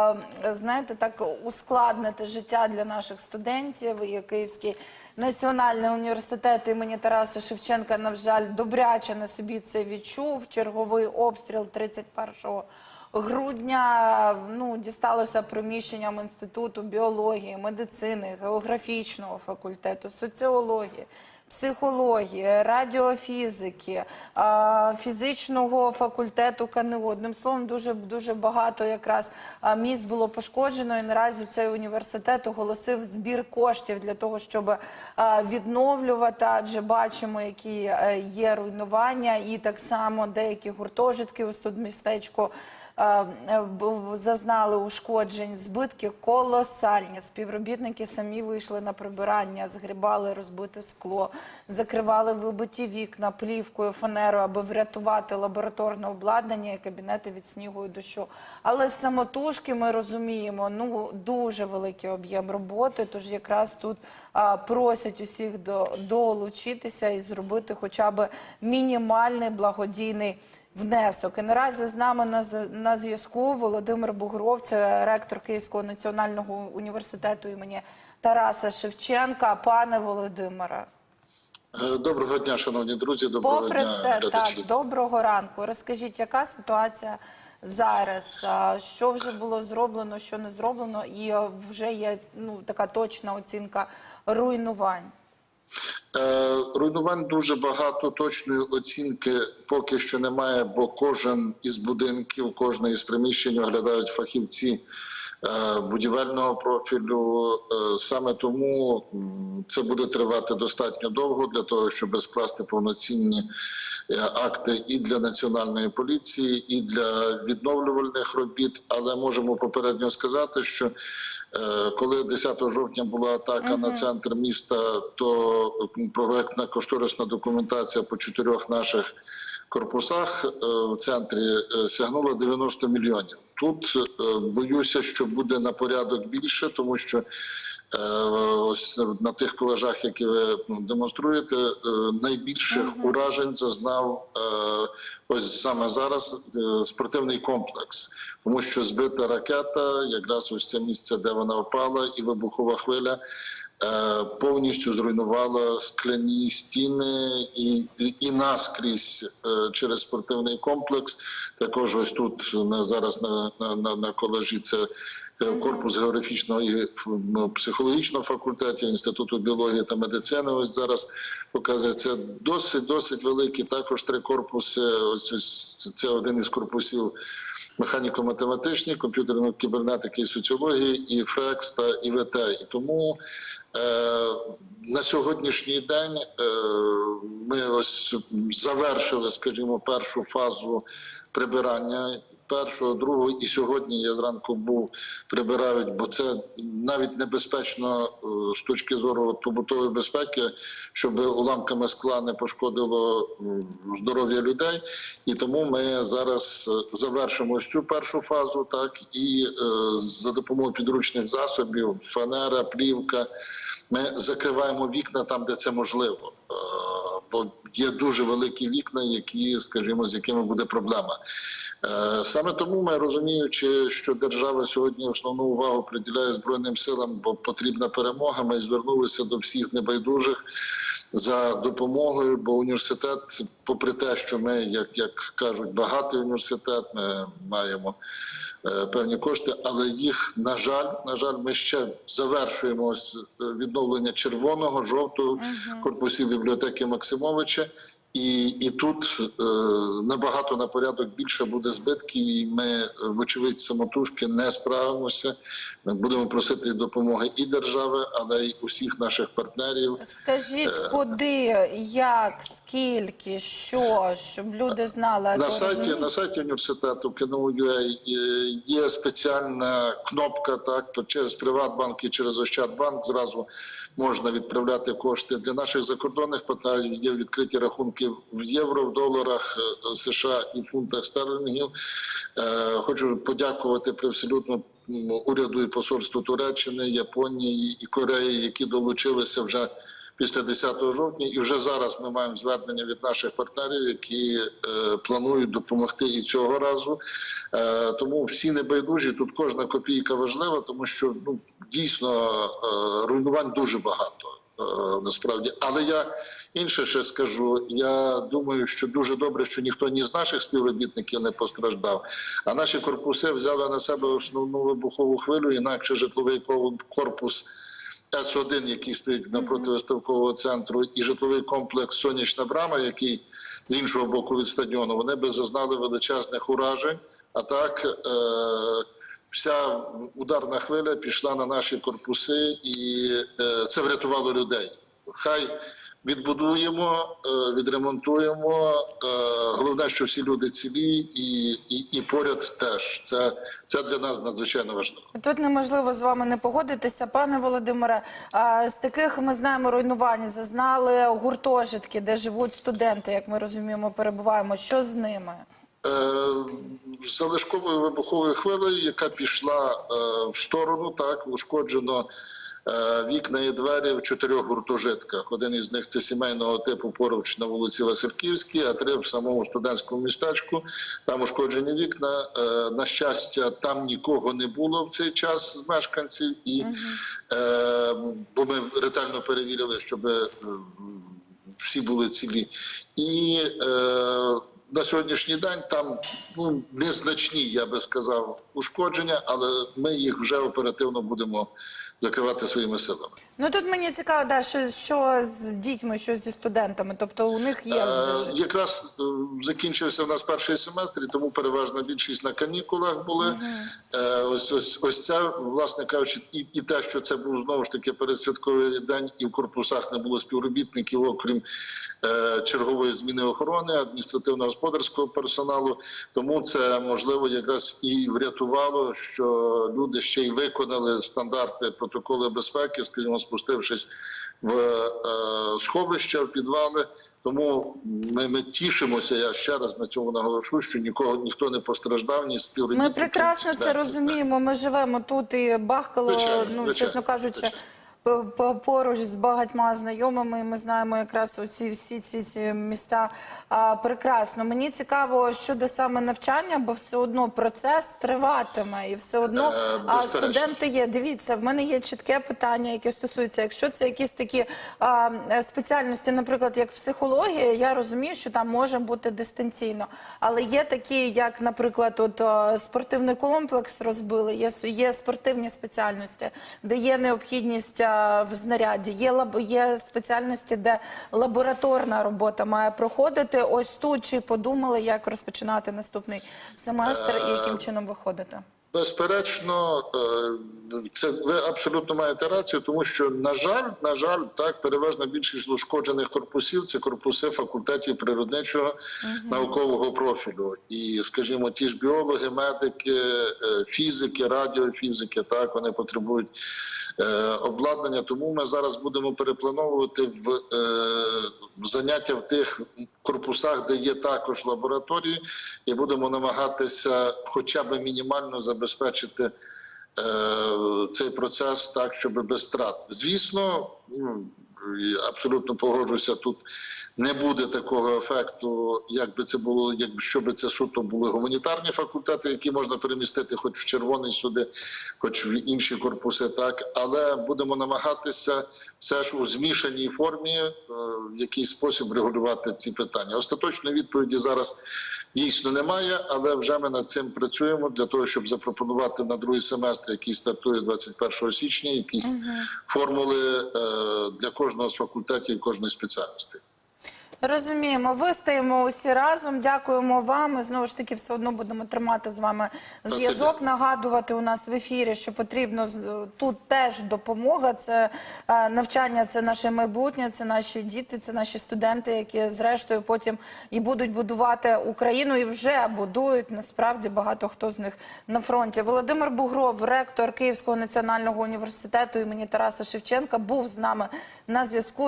е, знаєте, так ускладнити життя для наших студентів. І Київський національний університет імені Тараса Шевченка, на жаль, добряче на собі це відчув. Черговий обстріл 31 грудня ну, дісталося приміщенням Інституту біології, медицини, географічного факультету, соціології. Психології, радіофізики, фізичного факультету КНУ. Одним словом, дуже дуже багато якраз а, місць було пошкоджено. І наразі цей університет оголосив збір коштів для того, щоб відновлювати. Адже бачимо, які е, є руйнування, і так само деякі гуртожитки у студмістечку зазнали ушкоджень, збитки колосальні. Співробітники самі вийшли на прибирання, згрібали розбите скло, закривали вибиті вікна плівкою, фанерою, аби врятувати лабораторне обладнання і кабінети від снігу і дощу. Але самотужки ми розуміємо, ну дуже великий об'єм роботи. Тож якраз тут просять усіх до, долучитися і зробити хоча б мінімальний благодійний внесок. І наразі з нами на, на зв'язку Володимир Бугров, це ректор Київського національного університету імені Тараса Шевченка. Пане Володимире, Е, Доброго дня, шановні друзі. Доброго попри дня, все, глядачі. так, доброго ранку. Розкажіть, яка ситуація зараз? Що вже було зроблено, що не зроблено, і вже є ну така точна оцінка руйнувань. Е, Руйнувань дуже багато. Точної оцінки поки що немає, бо кожен із будинків, кожне із приміщень оглядають фахівці е, будівельного профілю. Е, Саме тому це буде тривати достатньо довго для того, щоб скласти повноцінні акти і для національної поліції, і для відновлювальних робіт. Але можемо попередньо сказати, що коли 10 жовтня була атака на центр міста, то проектна кошторисна документація по чотирьох наших корпусах е, в центрі е, сягнула 90 мільйонів. Тут е, боюся, що буде на порядок більше, тому що е, ось на тих колажах, які ви демонструєте, е, найбільших уражень зазнав е, ось саме зараз е, спортивний комплекс, тому що збита ракета, якраз ось це місце, де вона впала, і вибухова хвиля. е, Повністю зруйнувала скляні стіни і, і, і наскрізь е, через спортивний комплекс. Також ось тут на зараз на, на, на, на колажі це е, корпус географічного і ну, психологічного факультету інституту біології та медицини. Ось зараз показує це досить досить великі. Також три корпуси. Ось ось це один із корпусів механіко-математичні, комп'ютерної кібернетики і соціології, і ФРЕКС та ІВТ. І тому е, на сьогоднішній день е, ми ось завершили, скажімо, першу фазу прибирання. Першого, другого і сьогодні я зранку був прибирають, бо це навіть небезпечно е, з точки зору побутової безпеки, щоб уламками скла не пошкодило здоров'я людей. І тому ми зараз е, завершимо цю першу фазу, так і е, за допомогою підручних засобів, фанера, плівка. Ми закриваємо вікна там, де це можливо. Е, Бо є дуже великі вікна, які, скажімо, з якими буде проблема. Е, Саме тому ми розуміючи, що держава сьогодні основну увагу приділяє збройним силам, бо потрібна перемога. Ми звернулися до всіх небайдужих за допомогою. Бо університет, попри те, що ми, як, як кажуть, багатий університет, ми маємо е, певні кошти, але їх на жаль, на жаль, ми ще завершуємо ось е, відновлення червоного, жовтого корпусів бібліотеки Максимовича. І, і тут е, набагато на порядок більше буде збитків, і ми, е, вочевидь, самотужки не справимося. Ми будемо просити допомоги і держави, але й усіх наших партнерів. Скажіть, куди, як, скільки, що, щоб люди знали. На сайті, на сайті університету КНУ.UA е, є спеціальна кнопка, так, то через Приватбанк і через Ощадбанк зразу можна відправляти кошти. Для наших закордонних партнерів є відкриті рахунки в євро, в доларах е, США і фунтах стерлінгів. Е, Хочу подякувати привселюдно уряду і посольству Туреччини, Японії і Кореї, які долучилися вже після 10 жовтня. І вже зараз ми маємо звернення від наших партнерів, які е, планують допомогти і цього разу. Тому всі небайдужі. Тут кожна копійка важлива, тому що ну дійсно руйнувань дуже багато. Е, Насправді, але я інше ще скажу. Я думаю, що дуже добре, що ніхто ні з наших співробітників не постраждав. А наші корпуси взяли на себе основну вибухову хвилю, інакше житловий корпус С1, який стоїть напроти виставкового центру, і житловий комплекс Сонячна брама, який з іншого боку від стадіону, вони би зазнали величезних уражень. А так е, вся ударна хвиля пішла на наші корпуси, і е, це врятувало людей. Хай відбудуємо, е, відремонтуємо. Е, головне, що всі люди цілі, і, і, і поряд теж це, це для нас надзвичайно важливо. Тут неможливо з вами не погодитися, пане Володимире. З таких ми знаємо руйнувань зазнали гуртожитки, де живуть студенти, як ми розуміємо, перебуваємо. Що з ними? Е, залишковою вибуховою хвилею, яка пішла е, в сторону, так ушкоджено е, вікна і двері в чотирьох гуртожитках. Один із них це сімейного типу поруч на вулиці Васильківській, а три в самому студентському містечку. Там ушкоджені вікна. На щастя, там нікого не було в цей час з мешканців, і е, бо ми ретельно перевірили, щоб всі були цілі. І на сьогоднішній день там ну, незначні, я би сказав, ушкодження, але ми їх вже оперативно будемо закривати своїми силами. Ну тут мені цікаво, да, що, що з дітьми, що зі студентами. Тобто у них є Е, якраз е, закінчився в нас перший семестр, і тому переважна більшість на канікулах були. Е, ось ось ось це, власне кажучи, і, і те, що це був знову ж таки передсвятковий день, і в корпусах не було співробітників, окрім е, чергової зміни охорони, адміністративно-господарського персоналу. Тому це можливо якраз і врятувало, що люди ще й виконали стандарти протоколи безпеки, скажімо, спустившись в е, сховища, в підвали. Тому ми, ми тішимося. Я ще раз на цьому наголошу, що нікого ніхто не постраждав, ні співробітники. Ми прекрасно це розуміємо. Ми живемо тут і бахкало, Звичайно, ну звичайно, чесно кажучи. звичайно. Поруч з багатьма знайомими, ми знаємо якраз оці всі ці, ці міста а, прекрасно. Мені цікаво щодо саме навчання, бо все одно процес триватиме, і все одно Е, а, студенти є. Дивіться, в мене є чітке питання, яке стосується, якщо це якісь такі а, спеціальності, наприклад, як психологія, я розумію, що там може бути дистанційно, але є такі, як, наприклад, от спортивний комплекс розбили, є, є спортивні спеціальності, де є необхідність в знаряді, є лаб, є спеціальності, де лабораторна робота має проходити. Ось тут чи подумали, як розпочинати наступний семестр і яким чином виходити? Безперечно, е, це ви абсолютно маєте рацію, тому що на жаль, на жаль, так переважна більшість ушкоджених корпусів це корпуси факультетів природничого наукового профілю. І, скажімо, ті ж біологи, медики, е, фізики, радіофізики, так вони потребують. Е, Обладнання, тому ми зараз будемо переплановувати в е, заняття в тих корпусах, де є також лабораторії, і будемо намагатися, хоча б мінімально забезпечити е, цей процес так, щоб без втрат. Звісно, ну, абсолютно погоджуюся, тут не буде такого ефекту, як би це було, якщо би це суто були гуманітарні факультети, які можна перемістити хоч в червоний сюди, хоч в інші корпуси, так але будемо намагатися все ж у змішаній формі е, в якийсь спосіб регулювати ці питання. Остаточної відповіді зараз дійсно немає, але вже ми над цим працюємо для того, щоб запропонувати на другий семестр, який стартує 21 січня, якісь формули е, для кожного з факультетів і кожної спеціальності. Розуміємо, вистоїмо усі разом. Дякуємо вам. І знову ж таки, все одно будемо тримати з вами зв'язок. Нагадувати у нас в ефірі, що потрібно тут теж допомога. Це е, навчання, це наше майбутнє, це наші діти, це наші студенти, які зрештою потім і будуть будувати Україну, і вже будують насправді багато хто з них на фронті. Володимир Бугров, ректор Київського національного університету імені Тараса Шевченка, був з нами на зв'язку.